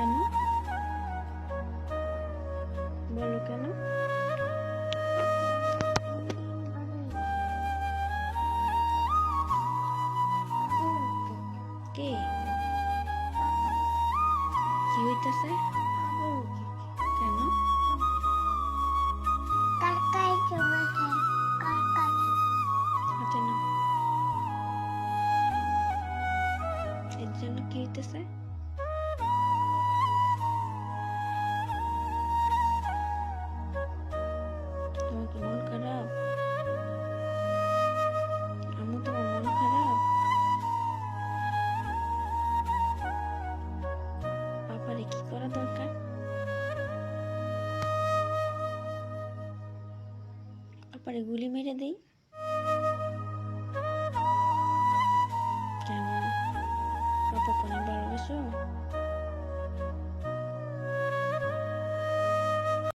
কেন? বলো কেন? কে? কি হইতেছে? কেন? আচ্ছা এর জন্য কি হইতেছে? বাবারে গুলি মেরে দেই। কেন পাপা কোনে ভালোবাসো